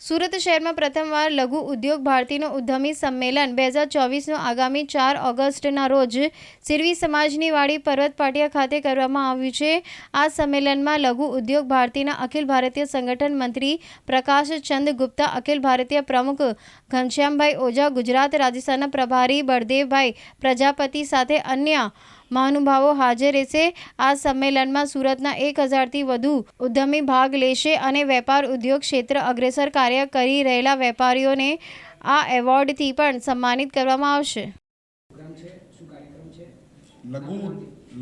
સુરત શહેરમાં પ્રથમવાર લઘુ ઉદ્યોગ ભારતીનું ઉદ્યમી સંમેલન બે હજાર ચોવીસનું આગામી ચાર ઓગસ્ટના રોજ સિરવી સમાજની વાડી પર્વત પાટિયા ખાતે કરવામાં આવ્યું છે. આ સંમેલનમાં લઘુ ઉદ્યોગ ભારતીના અખિલ ભારતીય સંગઠન મંત્રી પ્રકાશ ચંદ ગુપ્તા, અખિલ ભારતીય પ્રમુખ ઘનશ્યામભાઈ ઓઝા, ગુજરાત રાજસ્થાનના પ્રભારી બળદેવભાઈ પ્રજાપતિ સાથે અન્ય મહાનુભાવો હાજર રહેશે. આ સંમેલનમાં સુરતના એક હજારથી વધુ ઉદ્યમી ભાગ લેશે અને વેપાર ઉદ્યોગ ક્ષેત્ર અગ્રેસર કાર્ય કરી રહેલા વેપારીઓને આ એવોર્ડથી પણ સન્માનિત કરવામાં આવશે.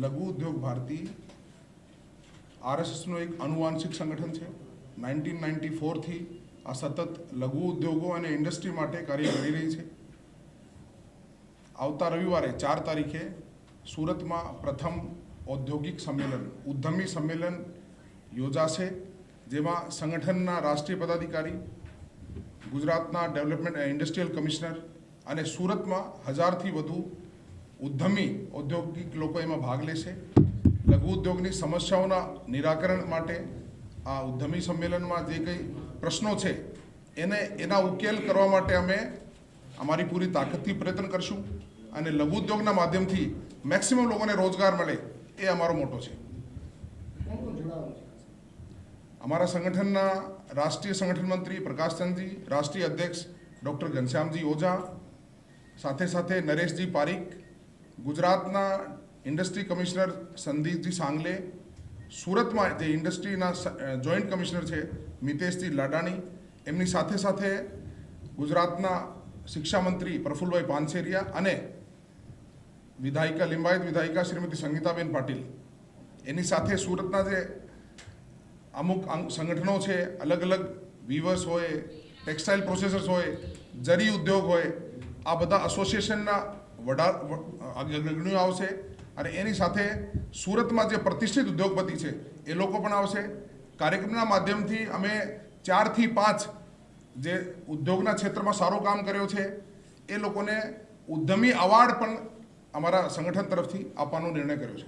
લઘુ ઉદ્યોગ ભારતી, આરએસએસનું એક અનુવાંશિક સંગઠન છે. નાઇન્ટીન નાઇન્ટી ફોરથી આ સતત લઘુ ઉદ્યોગો અને ઇન્ડસ્ટ્રી માટે કાર્ય કરી રહી છે. આવતા રવિવારે ચાર તારીખે સુરતમાં પ્રથમ ઔદ્યોગિક સંમેલન, ઉદ્યમી સંમેલન યોજાશે, જેમાં સંગઠનના રાષ્ટ્રીય પદાધિકારી, ગુજરાતના ડેવલપમેન્ટ એન્ડ ઇન્ડસ્ટ્રીયલ કમિશનર અને સુરતમાં હજારથી વધુ ઉદ્યમી ઔદ્યોગિક લોકો એમાં ભાગ લેશે. લઘુ ઉદ્યોગની સમસ્યાઓના નિરાકરણ માટે આ ઉદ્યમી સંમેલનમાં જે કંઈ પ્રશ્નો છે, એને, એના ઉકેલ કરવા માટે અમે અમારી પૂરી તાકાતથી પ્રયત્ન કરશું અને લઘુ ઉદ્યોગના માધ્યમથી મેક્સિમમ લોકોને રોજગાર મળે એ અમારો મોટો છે. અમારા સંગઠનના રાષ્ટ્રીય સંગઠન મંત્રી પ્રકાશચંદજી રાષ્ટ્રીય અધ્યક્ષ ડૉક્ટર ઘનશ્યામજી ઓઝા, સાથે સાથે નરેશજી પારીખ, ગુજરાતના ઇન્ડસ્ટ્રી કમિશનર સંદીપજી સાંગલે, સુરતમાં જે ઇન્ડસ્ટ્રીના જોઈન્ટ કમિશનર છે મિતેશજી લાડાણી, એમની સાથે સાથે ગુજરાતના શિક્ષા મંત્રી પ્રફુલભાઈ પાનસેરિયા અને વિધાયિકા લિંબાયત, વિધાયિકા શ્રીમતી સંગીતાબેન પાટીલ. એની સાથે સુરતના જે અમુક સંગઠનો છે, અલગ અલગ વીવર્સ હોય ટેક્સટાઇલ પ્રોસેસર્સ હોય, જરી ઉદ્યોગ હોય, આ બધા એસોસિએશનના વડા અગ્રણીઓ આવશે અને એની સાથે સુરતમાં જે પ્રતિષ્ઠિત ઉદ્યોગપતિ છે, એ લોકો પણ આવશે. કાર્યક્રમના માધ્યમથી અમે ચારથી પાંચ જે ઉદ્યોગના ક્ષેત્રમાં સારું કામ કર્યો છે, એ લોકોને ઉદ્યમી અવાર્ડ પણ અમારા સંગઠન તરફથી આપવાનો નિર્ણય કર્યો છે.